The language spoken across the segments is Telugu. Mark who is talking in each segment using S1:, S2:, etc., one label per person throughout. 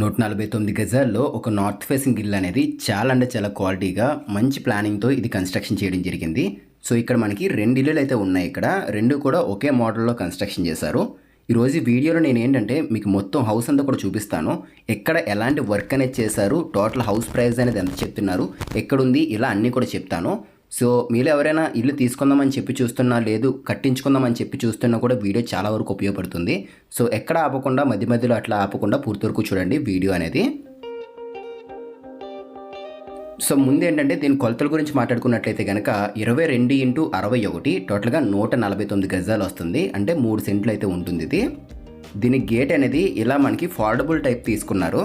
S1: నూట నలభై తొమ్మిది గజాల్లో ఒక నార్త్ ఫేసింగ్ ఇల్లు అనేది చాలా అంటే చాలా క్వాలిటీగా మంచి ప్లానింగ్తో ఇది కన్స్ట్రక్షన్ చేయడం జరిగింది. సో ఇక్కడ మనకి రెండు ఇల్లులు అయితే ఉన్నాయి ఇక్కడ. రెండు కూడా ఒకే మోడల్లో కన్స్ట్రక్షన్ చేశారు. ఈరోజు వీడియోలో నేను ఏంటంటే మీకు మొత్తం హౌస్ అంతా కూడా చూపిస్తాను. ఎక్కడ ఎలాంటి వర్క్ అనేది చేశారు టోటల్ హౌస్ ప్రైస్ అనేది ఎంత చెప్తున్నారు ఎక్కడుంది ఇలా అన్నీ కూడా చెప్తాను. సో మీరు ఎవరైనా ఇల్లు తీసుకుందామని చెప్పి చూస్తున్నా లేదు కట్టించుకుందామని చెప్పి చూస్తున్నా కూడా వీడియో చాలా వరకు ఉపయోగపడుతుంది. సో ఎక్కడ ఆపకుండా మధ్య మధ్యలో అట్లా ఆపకుండా పూర్తి వరకు చూడండి వీడియో అనేది. సో ముందు ఏంటంటే దీని కొలతల గురించి మాట్లాడుకున్నట్లయితే కనుక ఇరవై రెండు ఇంటూ అరవై ఒకటి టోటల్గా నూట నలభై తొమ్మిది గజాలు వస్తుంది. అంటే మూడు సెంట్లు అయితే ఉంటుంది ఇది. దీని గేట్ అనేది ఇలా మనకి ఫోల్డబుల్ టైప్ తీసుకున్నారు.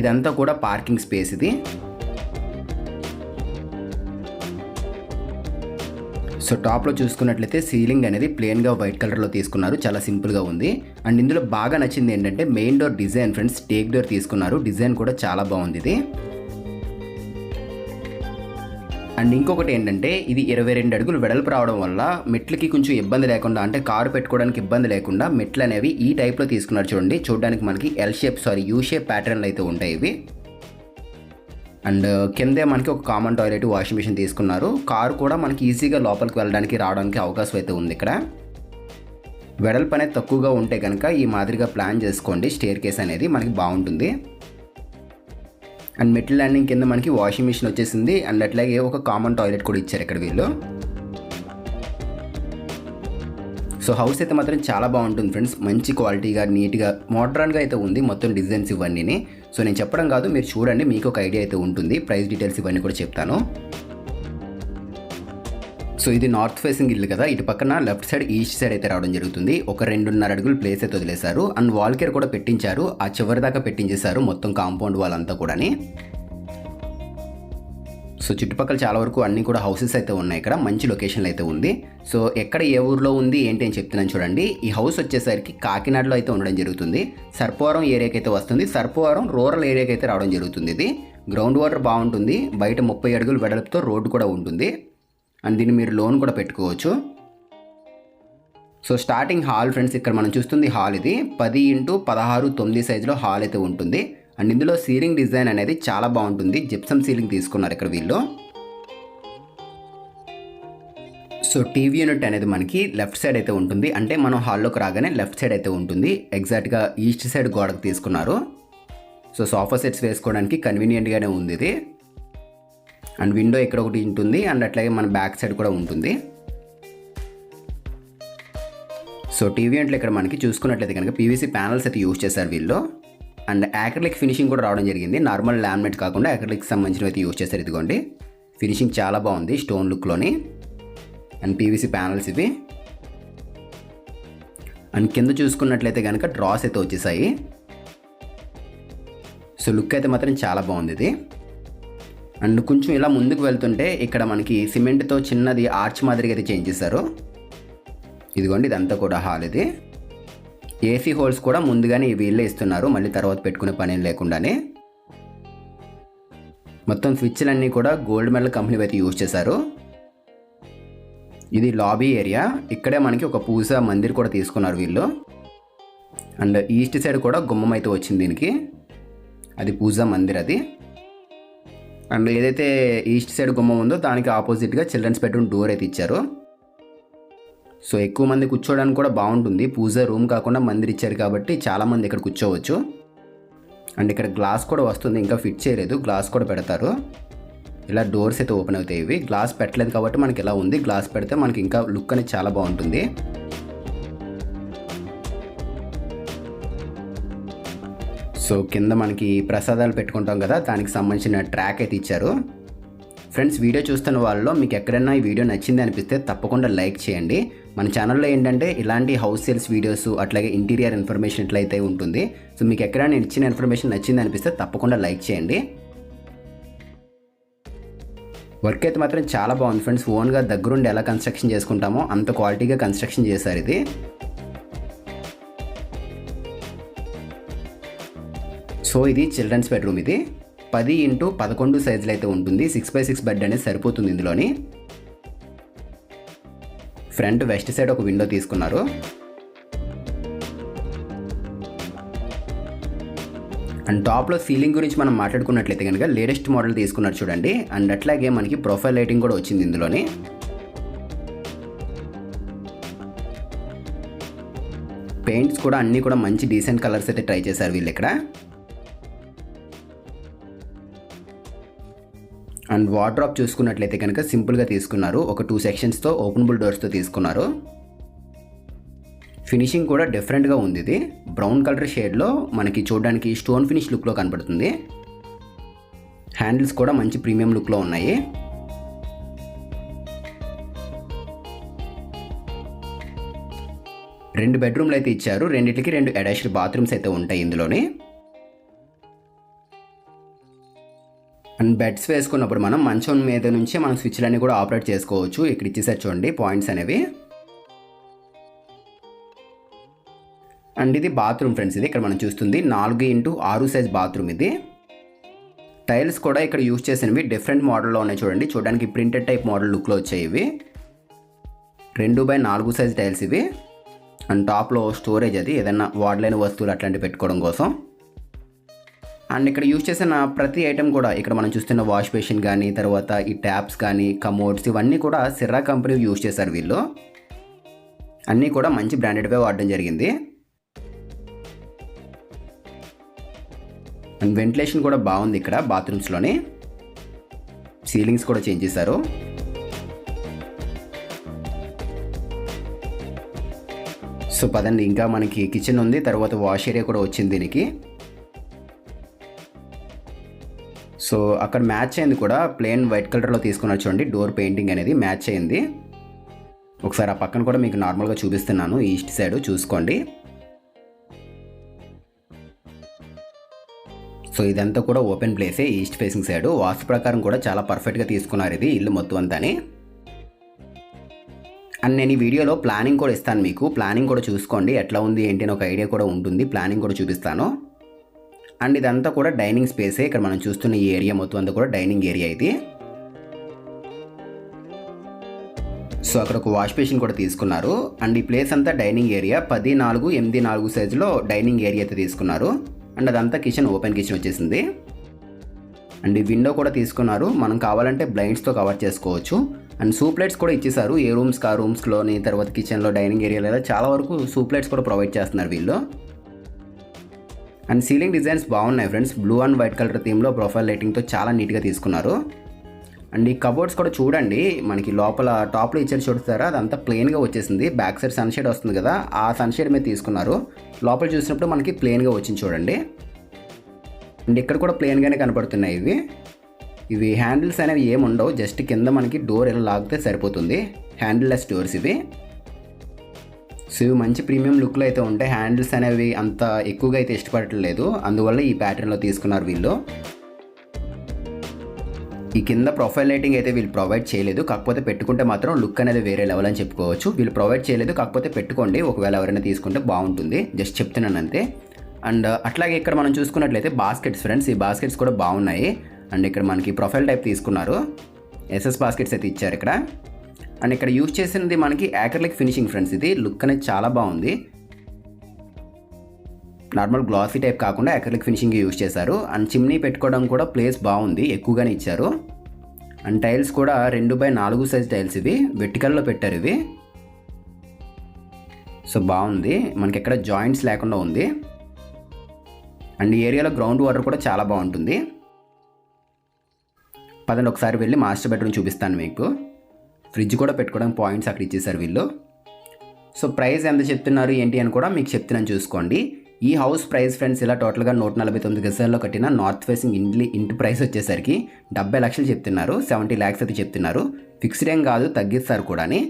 S1: ఇదంతా కూడా పార్కింగ్ స్పేస్ ఇది. సో టాప్లో చూసుకున్నట్లయితే సీలింగ్ అనేది ప్లెయిన్గా వైట్ కలర్లో తీసుకున్నారు. చాలా సింపుల్గా ఉంది. అండ్ ఇందులో బాగా నచ్చింది ఏంటంటే main door design friends teak door తీసుకున్నారు. డిజైన్ కూడా చాలా బాగుంది ఇది. అండ్ ఇంకొకటి ఏంటంటే ఇది ఇరవై రెండు అడుగులు వెడల్పు రావడం వల్ల మెట్లకి కొంచెం ఇబ్బంది లేకుండా అంటే కారు పెట్టుకోవడానికి ఇబ్బంది లేకుండా మెట్లు అనేవి ఈ టైప్లో తీసుకున్నారు చూడండి. చూడడానికి మనకి L shape sorry U shape ప్యాటర్న్లు అయితే ఉంటాయి ఇవి. అండ్ కిందే మనకి ఒక కామన్ టాయిలెట్ వాషింగ్ మిషన్ తీసుకున్నారు. కారు కూడా మనకి ఈజీగా లోపలికి వెళ్ళడానికి రావడానికి అవకాశం అయితే ఉంది ఇక్కడ. వెడల్పు అనేది తక్కువగా ఉంటే కనుక ఈ మాదిరిగా ప్లాన్ చేసుకోండి. స్టేర్ కేస్ అనేది మనకి బాగుంటుంది. అండ్ మెట్ల ల్యాండింగ్ కింద మనకి వాషింగ్ మిషన్ వచ్చేసింది. అండ్ అట్లాగే ఒక కామన్ టాయిలెట్ కూడా ఇచ్చారు ఇక్కడ వీళ్ళు. సో హౌస్ అయితే మాత్రం చాలా బాగుంటుంది ఫ్రెండ్స్. మంచి క్వాలిటీగా నీట్గా మోడ్రన్గా అయితే ఉంది మొత్తం డిజైన్స్ ఇవన్నీ సో నేను చెప్పడం కాదు మీరు చూడండి మీకు ఒక ఐడియా అయితే ఉంటుంది. ప్రైస్ డీటెయిల్స్ ఇవన్నీ కూడా చెప్తాను. సో ఇది నార్త్ ఫేసింగ్ ఇల్లు కదా ఇటు పక్కన లెఫ్ట్ సైడ్ ఈస్ట్ సైడ్ అయితే రావడం జరుగుతుంది. ఒక రెండున్నర అడుగులు ప్లేస్ అయితే వదిలేశారు. అండ్ వాల్ కేర్ కూడా పెట్టించారు. ఆ చివరి దాకా పెట్టించేశారు మొత్తం కాంపౌండ్ వాళ్ళంతా కూడాని. సో చుట్టుపక్కల చాలా వరకు అన్ని కూడా హౌసెస్ అయితే ఉన్నాయి ఇక్కడ. మంచి లొకేషన్లో అయితే ఉంది. సో ఎక్కడ ఏ ఊర్లో ఉంది ఏంటి అని చెప్తున్నాను చూడండి. ఈ హౌస్ వచ్చేసరికి కాకినాడలో అయితే ఉండడం జరుగుతుంది. సర్పవరం ఏరియాకి అయితే వస్తుంది. సర్పవరం రూరల్ ఏరియాకి అయితే రావడం జరుగుతుంది ఇది. గ్రౌండ్ వాటర్ బాగుంటుంది. బయట ముప్పై అడుగులు వెడల్పుతో రోడ్డు కూడా ఉంటుంది. అండ్ దీన్ని మీరు లోన్ కూడా పెట్టుకోవచ్చు. సో స్టార్టింగ్ హాల్ ఫ్రెండ్స్ ఇక్కడ మనం చూస్తుంది హాల్ ఇది. పది ఇంటూ పదహారు తొమ్మిది సైజులో హాల్ అయితే ఉంటుంది. అండ్ ఇందులో సీలింగ్ డిజైన్ అనేది చాలా బాగుంటుంది. జిప్సమ్ సీలింగ్ తీసుకున్నారు ఇక్కడ వీళ్ళు. సో టీవీ యూనిట్ అనేది మనకి లెఫ్ట్ సైడ్ అయితే ఉంటుంది. అంటే మనం హాల్లోకి రాగానే లెఫ్ట్ సైడ్ అయితే ఉంటుంది. ఎగ్జాక్ట్గా ఈస్ట్ సైడ్ గోడకు తీసుకున్నారు. సో సోఫా సెట్స్ వేసుకోవడానికి కన్వీనియంట్గానే ఉంది ఇది. అండ్ విండో ఇక్కడ ఒకటి ఉంటుంది. అండ్ అట్లాగే మన బ్యాక్ సైడ్ కూడా ఉంటుంది. సో టీవీ అంటే ఇక్కడ మనకి చూసుకున్నట్లయితే కనుక పీవీసీ ప్యానల్స్ అయితే యూజ్ చేశారు వీళ్ళు. అండ్ యాక్రిలిక్ ఫినిషింగ్ కూడా రావడం జరిగింది. నార్మల్ లామినేట్ కాకుండా యాక్రిలిక్ సంబంధించినవి అయితే యూజ్ చేశారు ఇదిగోండి. ఫినిషింగ్ చాలా బాగుంది స్టోన్ లుక్లోని. అండ్ పీవీసీ ప్యానల్స్ ఇవి. అండ్ కింద చూసుకున్నట్లయితే కనుక డ్రాస్ అయితే వచ్చేసాయి. సో లుక్ అయితే మాత్రం చాలా బాగుంది ఇది. అండ్ కొంచెం ఇలా ముందుకు వెళ్తుంటే ఇక్కడ మనకి సిమెంట్తో చిన్నది ఆర్చ్ మాదిరిగా అయితే చేంజ్ చేశారు. ఇదిగోండి ఇదంతా కూడా హాల్ ఇది. ఏసీ హోల్స్ కూడా ముందుగానే వీళ్ళే ఇస్తున్నారు. మళ్ళీ తర్వాత పెట్టుకునే పని లేకుండానే. మొత్తం స్విచ్లన్నీ కూడా గోల్డ్ మెడల్ కంపెనీ అయితే యూజ్ చేశారు. ఇది లాబీ ఏరియా. ఇక్కడే మనకి ఒక పూజ మందిర్ కూడా తీసుకున్నారు వీళ్ళు. అండ్ ఈస్ట్ సైడ్ కూడా గుమ్మం అయితే వచ్చింది దీనికి. అది పూజా మందిర్ అది. అండ్ ఏదైతే ఈస్ట్ సైడ్ గుమ్మం ఉందో దానికి ఆపోజిట్గా చిల్డ్రన్స్ బెడ్రూమ్ డోర్ అయితే ఇచ్చారు. సో ఎక్కువ మంది కూర్చోవడానికి కూడా బాగుంటుంది. పూజ రూమ్ కాకుండా మందిర్ ఇచ్చారు కాబట్టి చాలామంది ఇక్కడ కూర్చోవచ్చు. అండ్ ఇక్కడ గ్లాస్ కూడా వస్తుంది ఇంకా ఫిట్ చేయలేదు. గ్లాస్ కూడా పెడతారు. ఇలా డోర్స్ అయితే ఓపెన్ అవుతాయి ఇవి. గ్లాస్ పెట్టలేదు కాబట్టి మనకి ఇలా ఉంది? గ్లాస్ పెడితే మనకి ఇంకా లుక్ అనేది చాలా బాగుంటుంది. సో కింద మనకి ప్రసాదాలు పెట్టుకుంటాం కదా దానికి సంబంధించిన ట్రాక్ అయితే ఇచ్చారు. ఫ్రెండ్స్ వీడియో చూస్తున్న వాళ్ళలో మీకు ఎక్కడైనా ఈ వీడియో నచ్చింది అనిపిస్తే తప్పకుండా లైక్ చేయండి. మన ఛానల్లో ఏంటంటే ఇలాంటి హౌస్ సేల్స్ వీడియోస్ అట్లాగే ఇంటీరియర్ ఇన్ఫర్మేషన్ ఎట్లయితే ఉంటుంది. సో మీకు ఎక్కడైనా ఇచ్చిన ఇన్ఫర్మేషన్ నచ్చింది అనిపిస్తే తప్పకుండా లైక్ చేయండి. వర్క్ అయితే మాత్రం చాలా బాగుంది ఫ్రెండ్స్. ఓన్గా దగ్గరుండి ఎలా కన్స్ట్రక్షన్ చేసుకుంటామో అంత క్వాలిటీగా కన్స్ట్రక్షన్ చేశారు ఇది. సో ఇది చిల్డ్రన్స్ బెడ్రూమ్ ఇది. పది ఇంటూ పదకొండు సైజులో అయితే ఉంటుంది. సిక్స్ బై సిక్స్ బెడ్ అనేది సరిపోతుంది ఇందులోని. ఫ్రంట్ వెస్ట్ సైడ్ ఒక విండో తీసుకున్నారు. అండ్ టాప్లో సీలింగ్ గురించి మనం మాట్లాడుకున్నట్లయితే కనుక లేటెస్ట్ మోడల్ తీసుకున్నారు చూడండి. అండ్ అట్లాగే మనకి ప్రొఫైల్ లైటింగ్ కూడా వచ్చింది ఇందులోని. పెయింట్స్ కూడా అన్నీ కూడా మంచి డీసెంట్ కలర్స్ అయితే ట్రై చేశారు వీళ్ళు ఇక్కడ అండ్ వార్డ్రాప్ చూసుకున్నట్లయితే కనుక సింపుల్గా తీసుకున్నారు. ఒక టూ సెక్షన్స్తో ఓపెనబుల్ డోర్స్తో తీసుకున్నారు. ఫినిషింగ్ కూడా డిఫరెంట్గా ఉంది ఇది. బ్రౌన్ కలర్ షేడ్లో మనకి చూడడానికి స్టోన్ ఫినిష్ లుక్లో కనపడుతుంది హ్యాండిల్స్ కూడా మంచి ప్రీమియం లుక్లో ఉన్నాయి. రెండు బెడ్రూమ్లు అయితే ఇచ్చారు. రెండింటికి రెండు అటాచ్డ్ బాత్రూమ్స్ అయితే ఉంటాయి ఇందులోని. అండ్ బెడ్స్ వేసుకున్నప్పుడు మనం మంచం మీద నుంచి మనం స్విచ్లన్నీ కూడా ఆపరేట్ చేసుకోవచ్చు. ఇక్కడ ఇచ్చేసారు చూడండి పాయింట్స్ అనేవి. అండ్ ఇది బాత్రూమ్ ఫ్రెండ్స్ ఇది ఇక్కడ మనం చూస్తుంది. నాలుగు ఇంటూ ఆరు సైజ్ బాత్రూమ్ ఇది. టైల్స్ కూడా ఇక్కడ యూజ్ చేసినవి డిఫరెంట్ మోడల్లో ఉన్నాయి చూడండి. చూడడానికి ప్రింటెడ్ టైప్ మోడల్ లుక్లో వచ్చాయి ఇవి. రెండు బై నాలుగు సైజ్ టైల్స్ ఇవి. అండ్ టాప్లో స్టోరేజ్ అది. ఏదైనా వాడలేని వస్తువులు అట్లాంటివి పెట్టుకోవడం కోసం. అండ్ ఇక్కడ యూజ్ చేసిన ప్రతి ఐటెం కూడా ఇక్కడ మనం చూస్తున్న వాష్ బేసిన్ కానీ తర్వాత ఈ ట్యాప్స్ కానీ కమోడ్స్ ఇవన్నీ కూడా సిర్రా కంపెనీ యూజ్ చేశారు వీళ్ళు. అన్నీ కూడా మంచి బ్రాండెడ్వే వాడడం జరిగింది. అండ్ వెంటిలేషన్ కూడా బాగుంది ఇక్కడ బాత్రూమ్స్లోని సీలింగ్స్ కూడా చేంజ్ చేశారు. సో పదండి ఇంకా మనకి కిచెన్ ఉంది తర్వాత వాష్ ఏరియా కూడా వచ్చింది దీనికి. సో అక్కడ మ్యాచ్ అయింది కూడా. ప్లెయిన్ వైట్ కలర్లో తీసుకున్నారు చూడండి డోర్ పెయింటింగ్ అనేది మ్యాచ్ అయింది. ఒకసారి ఆ పక్కన కూడా మీకు నార్మల్గా చూపిస్తున్నాను. ఈస్ట్ సైడ్ చూసుకోండి. సో ఇదంతా కూడా ఓపెన్ ప్లేసే ఈస్ట్ ఫేసింగ్ సైడ్. వాస్తు ప్రకారం కూడా చాలా పర్ఫెక్ట్గా తీసుకున్నారు ఇది ఇల్లు మొత్తం అంతాని. అండ్ నేను ఈ వీడియోలో ప్లానింగ్ కూడా ఇస్తాను మీకు. ప్లానింగ్ కూడా చూసుకోండి. ఎట్లా ఉంది ఏంటి అని ఒక ఐడియా కూడా ఉంటుంది. ప్లానింగ్ కూడా చూపిస్తాను. అండ్ ఇదంతా కూడా డైనింగ్ స్పేసే. ఇక్కడ మనం చూస్తున్న ఈ ఏరియా మొత్తం అంతా కూడా డైనింగ్ ఏరియా ఇది సో అక్కడ ఒక వాష్ బేసిన్ కూడా తీసుకున్నారు. అండ్ ఈ ప్లేస్ అంతా డైనింగ్ ఏరియా. పది నాలుగు ఎనిమిది నాలుగు సైజులో డైనింగ్ ఏరియా అయితే తీసుకున్నారు. అండ్ అదంతా కిచెన్ ఓపెన్ కిచెన్ వచ్చేసింది. అండ్ ఈ విండో కూడా తీసుకున్నారు. మనం కావాలంటే బ్లైండ్స్తో కవర్ చేసుకోవచ్చు. అండ్ సూప్లైట్స్ కూడా ఇచ్చేసారు ఏ రూమ్స్ ఆ రూమ్స్లోని తర్వాత కిచెన్లో డైనింగ్ ఏరియాలో చాలా వరకు సూప్లైట్స్ కూడా ప్రొవైడ్ చేస్తున్నారు వీళ్ళు. అండ్ సీలింగ్ డిజైన్స్ బాగున్నాయి friends. Blue and white colour థీమ్లో profile లైటింగ్తో చాలా నీట్గా తీసుకున్నారు. అండ్ ఈ కబోర్డ్స్ కూడా చూడండి మనకి లోపల టాప్లో ఇచ్చారు చూడతారా అదంతా ప్లెయిన్గా వచ్చేసింది. బ్యాక్ సైడ్ సన్షేడ్ వస్తుంది కదా ఆ సన్షేడ్ మీద తీసుకున్నారు. లోపల చూసినప్పుడు మనకి ప్లెయిన్గా వచ్చింది చూడండి. అండ్ ఇక్కడ కూడా ప్లెయిన్గానే కనపడుతున్నాయి ఇవి. ఇవి హ్యాండిల్స్ అనేవి ఏమి ఉండవు జస్ట్ కింద మనకి డోర్ ఎలా లాగితే సరిపోతుంది. హ్యాండిల్లెస్ డోర్స్ ఇవి. సో మంచి ప్రీమియం లుక్లో అయితే ఉంటాయి. హ్యాండిల్స్ అనేవి అంత ఎక్కువగా అయితే ఇష్టపడట్లేదు అందువల్ల ఈ ప్యాటర్న్లో తీసుకున్నారు వీళ్ళు. ఈ కింద ప్రొఫైల్ లైటింగ్ అయితే వీళ్ళు ప్రొవైడ్ చేయలేదు. కాకపోతే పెట్టుకుంటే మాత్రం లుక్ అనేది వేరే లెవెల్ అని చెప్పుకోవచ్చు. వీళ్ళు ప్రొవైడ్ చేయలేదు. కాకపోతే పెట్టుకోండి. ఒకవేళ ఎవరైనా తీసుకుంటే బాగుంటుంది. జస్ట్ చెప్తున్నాను అంతే. అండ్ అట్లాగే ఇక్కడ మనం చూసుకున్నట్లయితే బాస్కెట్స్ ఫ్రెండ్స్ ఈ బాస్కెట్స్ కూడా బాగున్నాయి. అండ్ ఇక్కడ మనకి ప్రొఫైల్ టైప్ తీసుకున్నారు. ఎస్ఎస్ బాస్కెట్స్ అయితే ఇచ్చారు ఇక్కడ. అండ్ ఇక్కడ యూజ్ చేసినది మనకి యాక్రలిక్ ఫినిషింగ్ ఫ్రెండ్స్ ఇది లుక్ అనేది చాలా బాగుంది. నార్మల్ గ్లాసీ టైప్ కాకుండా అక్రిలిక్ ఫినిషింగ్ యూజ్ చేశారు. అండ్ చిమ్నీ పెట్టుకోవడం కూడా ప్లేస్ బాగుంది. ఎక్కువగానే ఇచ్చారు. అండ్ టైల్స్ కూడా రెండు బై నాలుగు సైజ్ టైల్స్ ఇవి. వెటికల్లో పెట్టారు ఇవి. సో బాగుంది. మనకి ఎక్కడ జాయింట్స్ లేకుండా ఉంది. అండ్ ఏరియాలో గ్రౌండ్ వాటర్ కూడా చాలా బాగుంటుంది. పదండి ఒకసారి వెళ్ళి మాస్టర్ బెడ్రూమ్ చూపిస్తాను మీకు. ఫ్రిడ్జ్ కూడా పెట్టుకోవడానికి పాయింట్స్ అక్కడ ఇచ్చేసారు వీళ్ళు. సో ప్రైస్ ఎంత చెప్తున్నారు ఏంటి అని కూడా మీకు చెప్తున్నాను చూసుకోండి. ఈ హౌస్ ప్రైస్ ఫ్రెండ్స్ ఇలా టోటల్గా నూట నలభై తొమ్మిది గజాల్లో కట్టిన నార్త్ ఫేసింగ్ ఇంటి ఇంటి ప్రైస్ వచ్చేసరికి డెబ్బై లక్షలు చెప్తున్నారు. సెవెంటీ ల్యాక్స్ అయితే చెప్తున్నారు. ఫిక్స్డ్ ఏం కాదు తగ్గిస్తారు కూడాని.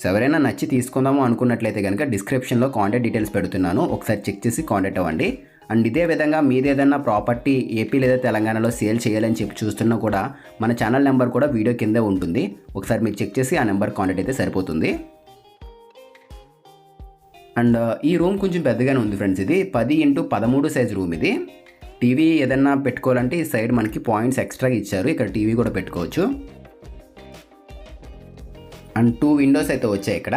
S1: సో ఎవరైనా నచ్చి తీసుకుందాము అనుకున్నట్లయితే కనుక డిస్క్రిప్షన్లో కాంటాక్ట్ డీటెయిల్స్ పెడుతున్నాను. ఒకసారి చెక్ చేసి కాంటాక్ట్ అవ్వండి. అండ్ ఇదే విధంగా మీది ఏదైనా ప్రాపర్టీ ఏపీ లేదా తెలంగాణలో సేల్ చేయాలని చెప్పి చూస్తున్నా కూడా మన ఛానల్ నెంబర్ కూడా వీడియో కిందే ఉంటుంది. ఒకసారి మీరు చెక్ చేసి ఆ నెంబర్ కాంటాక్ట్ అయితే సరిపోతుంది. అండ్ ఈ రూమ్ కొంచెం పెద్దగానే ఉంది ఫ్రెండ్స్ ఇది. పది ఇంటూ పదమూడు సైజ్ రూమ్ ఇది. టీవీ ఏదన్నా పెట్టుకోవాలంటే ఈ సైడ్ మనకి పాయింట్స్ ఎక్స్ట్రాగా ఇచ్చారు. ఇక్కడ టీవీ కూడా పెట్టుకోవచ్చు. అండ్ టూ విండోస్ అయితే వచ్చాయి ఇక్కడ.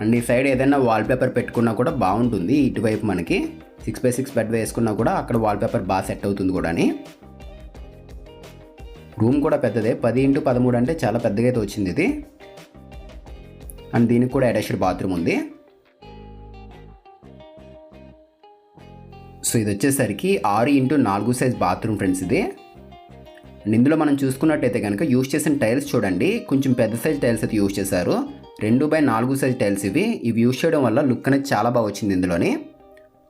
S1: అండ్ ఈ సైడ్ ఏదైనా వాల్పేపర్ పెట్టుకున్నా కూడా బాగుంటుంది ఇటువైపు మనకి. సిక్స్ బై సిక్స్ బెడ్ వేసుకున్నా కూడా అక్కడ వాల్పేపర్ బాగా సెట్ అవుతుంది కూడా అని రూమ్ కూడా పెద్దదే పది ఇంటూ పదమూడు అంటే చాలా పెద్దగా అయితే వచ్చింది ఇది. అండ్ దీనికి కూడా అటాచ్డ్ బాత్రూమ్ ఉంది. సో ఇది వచ్చేసరికి ఆరు ఇంటూ నాలుగు సైజ్ బాత్రూమ్ ఫ్రెండ్స్ ఇది. అండ్ ఇందులో మనం చూసుకున్నట్టయితే కనుక యూజ్ చేసిన టైల్స్ చూడండి కొంచెం పెద్ద సైజ్ టైల్స్ అయితే యూజ్ చేశారు. రెండు బై నాలుగు సైజ్ టైల్స్ ఇవి. ఇవి యూజ్ చేయడం వల్ల లుక్ అనేది చాలా బాగా వచ్చింది ఇందులోని.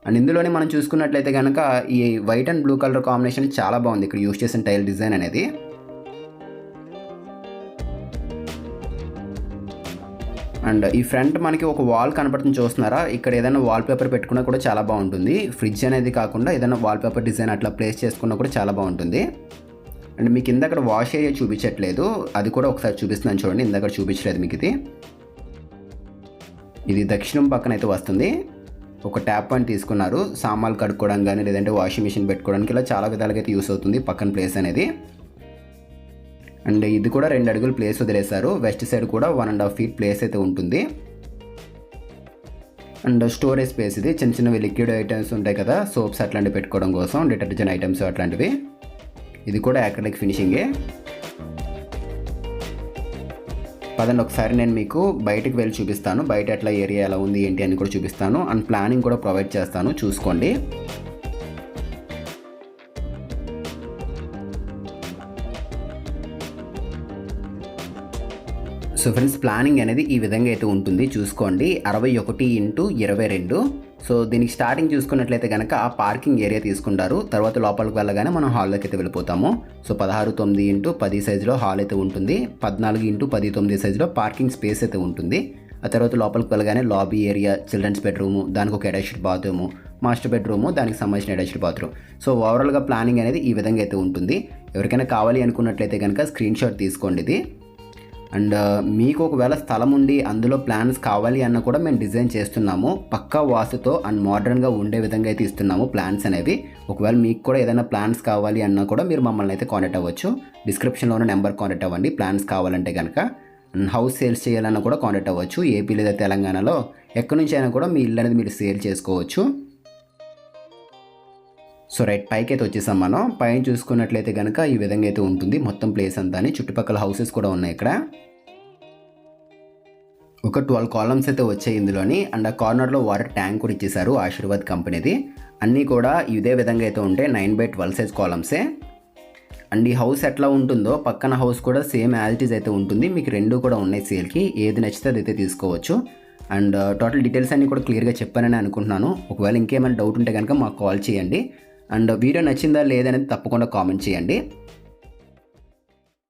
S1: అండ్ ఇందులోనే మనం చూసుకున్నట్లయితే కనుక ఈ white and blue colour combination చాలా బాగుంది. ఇక్కడ యూజ్ చేసిన టైల్ డిజైన్ అనేది. అండ్ ఈ ఫ్రంట్ మనకి ఒక వాల్ కనపడుతుంది చూస్తున్నారా? ఇక్కడ ఏదైనా వాల్ పేపర్ పెట్టుకున్నా కూడా చాలా బాగుంటుంది. ఫ్రిడ్జ్ అనేది కాకుండా ఏదైనా వాల్ పేపర్ డిజైన్ అట్లా ప్లేస్ చేసుకున్నా కూడా చాలా బాగుంటుంది. అండ్ మీకు ఇందాక వాష్ ఏరియా చూపించట్లేదు. అది కూడా ఒకసారి చూపిస్తున్నాను చూడండి. ఇందాక చూపించలేదు మీకు ఇది. ఇది దక్షిణం పక్కన అయితే వస్తుంది. ఒక ట్యాప్ అని తీసుకున్నారు. సామాన్లు కడుక్కోవడం కానీ లేదంటే వాషింగ్ మిషన్ పెట్టుకోవడానికి ఇలా చాలా విధాలుగా అయితే యూస్ అవుతుంది పక్కన ప్లేస్ అనేది. అండ్ ఇది కూడా రెండు అడుగులు ప్లేస్ వదిలేశారు. వెస్ట్ సైడ్ కూడా one and half feet place అయితే ఉంటుంది. అండ్ స్టోరేజ్ స్పేస్ ఇది. చిన్న చిన్నవి లిక్విడ్ ఐటమ్స్ ఉంటాయి కదా సోప్స్ అట్లాంటివి పెట్టుకోవడం కోసం డిటర్జెంట్ ఐటమ్స్ అట్లాంటివి. ఇది కూడా యాక్రలిక్ ఫినిషింగే. పదండి ఒకసారి నేను మీకు బయటకు వెళ్ళి చూపిస్తాను. బయట ఎట్లా ఏరియా ఎలా ఉంది ఏంటి అని కూడా చూపిస్తాను. అండ్ ప్లానింగ్ కూడా ప్రొవైడ్ చేస్తాను చూసుకోండి. సో ఫ్రెండ్స్ ప్లానింగ్ అనేది ఈ విధంగా అయితే ఉంటుంది. చూసుకోండి. అరవై ఒకటి ఇంటూ ఇరవై రెండు. సో దీనికి స్టార్టింగ్ చూసుకున్నట్లయితే కనుక ఆ పార్కింగ్ ఏరియా తీసుకుంటారు. తర్వాత లోపలికి వెళ్ళగానే మనం హాల్లోకి అయితే వెళ్ళిపోతాము. సో పదహారు తొమ్మిది ఇంటూ పది సైజులో హాల్ అయితే ఉంటుంది. పద్నాలుగు ఇంటూ పది తొమ్మిది సైజులో పార్కింగ్ స్పేస్ అయితే ఉంటుంది. ఆ తర్వాత లోపలికి వెళ్ళగానే లాబీ ఏరియా చిల్డ్రన్స్ బెడ్రూము దానికి ఒక అటాచ్డ్ బాత్రూము మాస్టర్ బెడ్రూము దానికి సంబంధించిన అటాచ్డ్ బాత్రూమ్. సో ఓవరాల్గా ప్లానింగ్ అనేది ఈ విధంగా అయితే ఉంటుంది. ఎవరికైనా కావాలి అనుకున్నట్లయితే కనుక స్క్రీన్ షాట్ తీసుకోండి ఇది. అండ్ మీకు ఒకవేళ స్థలం ఉండి అందులో ప్లాన్స్ కావాలి అన్న కూడా మేము డిజైన్ చేస్తున్నాము. పక్కా వాసుతో అండ్ మోడర్న్గా ఉండే విధంగా అయితే ఇస్తున్నాము ప్లాన్స్ అనేవి. ఒకవేళ మీకు కూడా ఏదైనా ప్లాన్స్ కావాలి అన్నా కూడా మీరు మమ్మల్ని అయితే కాంటాక్ట్ అవ్వచ్చు. డిస్క్రిప్షన్లో ఉన్న నెంబర్ కాంటాక్ట్ అవ్వండి. ప్లాన్స్ కావాలంటే కనుక అండ్ హౌస్ సేల్స్ చేయాలన్నా కూడా కాంటాక్ట్ అవ్వచ్చు. ఏపీ లేదా తెలంగాణలో ఎక్కడి నుంచి అయినా కూడా మీ ఇల్లు అనేది మీరు సేల్ చేసుకోవచ్చు. సో రైట్ పైకి అయితే వచ్చేసాం మనం. పైన చూసుకున్నట్లయితే కనుక ఈ విధంగా అయితే ఉంటుంది. మొత్తం ప్లేస్ అంతా చుట్టుపక్కల హౌసెస్ కూడా ఉన్నాయి ఇక్కడ. ఒక ట్వెల్వ్ కాలమ్స్ అయితే వచ్చాయి ఇందులోని. అండ్ ఆ కార్నర్లో వాటర్ ట్యాంక్ కూడా ఇచ్చేసారు ఆశీర్వాద్ కంపెనీది. అన్నీ కూడా ఇదే విధంగా అయితే ఉంటాయి నైన్ బై ట్వెల్వ్ సైజ్ కాలమ్సే. అండ్ ఈ హౌస్ ఎట్లా ఉంటుందో పక్కన హౌస్ కూడా సేమ్ యాజిటీస్ అయితే ఉంటుంది. మీకు రెండు కూడా ఉన్నాయి సేల్కి. ఏది నచ్చితే అది అయితే తీసుకోవచ్చు. అండ్ టోటల్ డీటెయిల్స్ అన్నీ కూడా క్లియర్గా చెప్పానని అనుకుంటున్నాను. ఒకవేళ ఇంకేమైనా డౌట్ ఉంటే కనుక మాకు కాల్ చేయండి. అండ్ వీడియో నచ్చిందా లేదనేది తప్పకుండా కామెంట్ చేయండి.